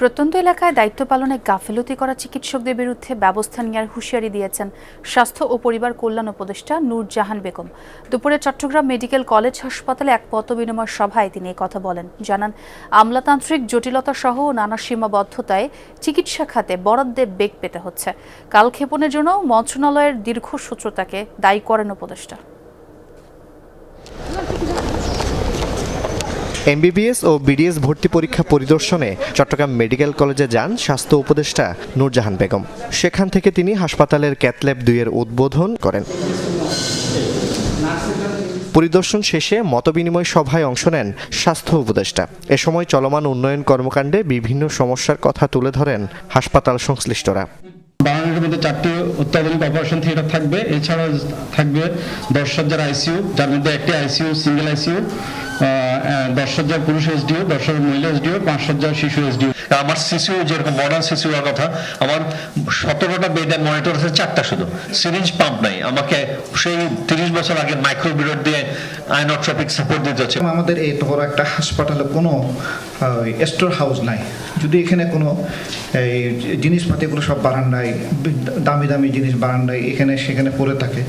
প্রত্যন্ত এলাকায় দায়িত্ব পালনে গাফিলতি করা চিকিৎসকদের বিরুদ্ধে ব্যবস্থা নেওয়ার হুঁশিয়ারি দিয়েছেন স্বাস্থ্য ও পরিবার কল্যাণ উপদেষ্টা নূরজাহান বেগম। দুপুরে চট্টগ্রাম মেডিকেল কলেজ হাসপাতালে এক পথ বিনিময় সভায় তিনি কথা বলেন। জানান, আমলাতান্ত্রিক জটিলতা সহ নানা সীমাবদ্ধতায় চিকিৎসা খাতে বরাদ্দে বেগ পেতে হচ্ছে। কালক্ষেপণের জন্য মন্ত্রণালয়ের দীর্ঘসূত্রতাকে দায়ী করেন উপদেষ্টা। এমবিবিএস ও বিডিএস ভর্তি পরীক্ষা পরিদর্শনে চট্টগ্রাম মেডিকেল কলেজে যান স্বাস্থ্য উপদেষ্টা নূরজাহান বেগম। সেখান থেকে তিনি হাসপাতালের ক্যাথল্যাব দুইয়ের উদ্বোধন করেন। পরিদর্শন শেষে মতবিনিময় সভায় অংশ নেন স্বাস্থ্য উপদেষ্টা। এ সময় চলমান উন্নয়ন কর্মকাণ্ডে বিভিন্ন সমস্যার কথা তুলে ধরেন হাসপাতাল সংশ্লিষ্টরা। বাংলাদেশের মধ্যে চারটি অত্যাধুনিক অপারেশন থিয়েটার থাকবে। এছাড়াও থাকবে দশ সজ্জার আইসিইউ যার মধ্যে একটি আইসিইউ সিঙ্গেল আইসিইউ দশ সজ্জার পুরুষ এসডিও দশ হাজার মহিলা এসডিও পাঁচ সজ্জার শিশু এসডিও আমার শিশু যেরকম মডার্ন শিশু হওয়ার কথা আমার সতেরোটা বেডের মনিটর আছে চারটা শুধু। সিরিঞ্জ পাম্প নাই। আমাকে সেই তিরিশ বছর আগে মাইক্রো বিরোড দিয়ে আইনোট্রপিক সাপোর্ট দিতে হচ্ছে। আমাদের এই বড় একটা হাসপাতালে কোনো স্টোর হাউস নাই। যদি এখানে কোনো এই জিনিসপাতিগুলো সব বারান্দায় দামি দামি জিনিস বারান্দায় এখানে সেখানে পড়ে থাকে।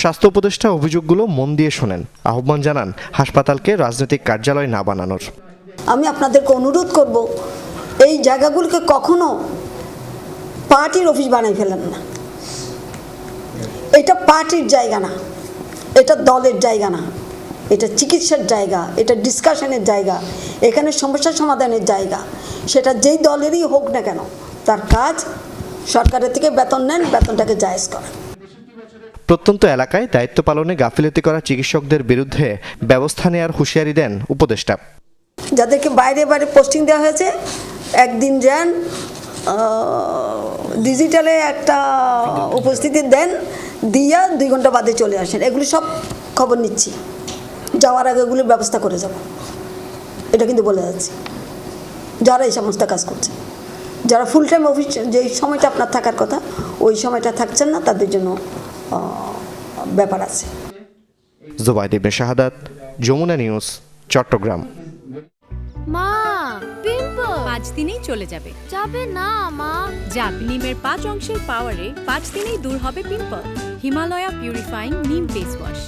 স্বাস্থ্য উপদেষ্টা অভিযোগগুলো মন দিয়ে শোনেন। আহ্বান জানান হাসপাতালকে রাজনৈতিক কার্যালয় না বানানোর। আমি আপনাদেরকে অনুরোধ করব এই জায়গাগুলোকে কখনো পার্টির অফিস বানাই ফেলেন না। এটা পার্টির জায়গা না এটা দলের জায়গা না এটা চিকিৎসার জায়গা এটা ডিসকাশনের জায়গা এখানে সমস্যা সমাধানের জায়গা। সেটা যেই দলেরই হোক না কেন তার কাজ সরকারের থেকে বেতন নেন বেতনটাকে জায়েজ করেন। প্রত্যন্ত এলাকায় দায়িত্ব পালনে গাফিলতি করা চিকিৎসকদের বিরুদ্ধে ব্যবস্থা নেয়ার হুঁশিয়ারি দেন উপদেষ্টা। যাদেরকে বাইরে বাইরে পোস্টিং দেওয়া হয়েছে একদিন যান ডিজিটালে একটা উপস্থিতি দেন দিয়া দুই ঘণ্টা বাদে চলে আসেন। এগুলি সব খবর নিচ্ছি। যাওয়ার আগে এগুলির ব্যবস্থা করে যাব। এটা কিন্তু বলে যাচ্ছি। যারা এই সমস্ত কাজ করছে। যারা ফুল টাইম অফিস যে সময়টা আপনার থাকার কথা ওই সময়টা থাকছেন না তাদের জন্য ব্যাপার আছে। জোবাইদ ইবনে শাহাদাত যমুনা নিউজ চট্টগ্রাম। মা পিম্পল। পাঁচ দিনেই চলে যাবে। যাবে না মা। যাক নিমের পাঁচ অংশের পাওয়ারে পাঁচ দিনেই দূর হবে pimple. Himalaya purifying neem face wash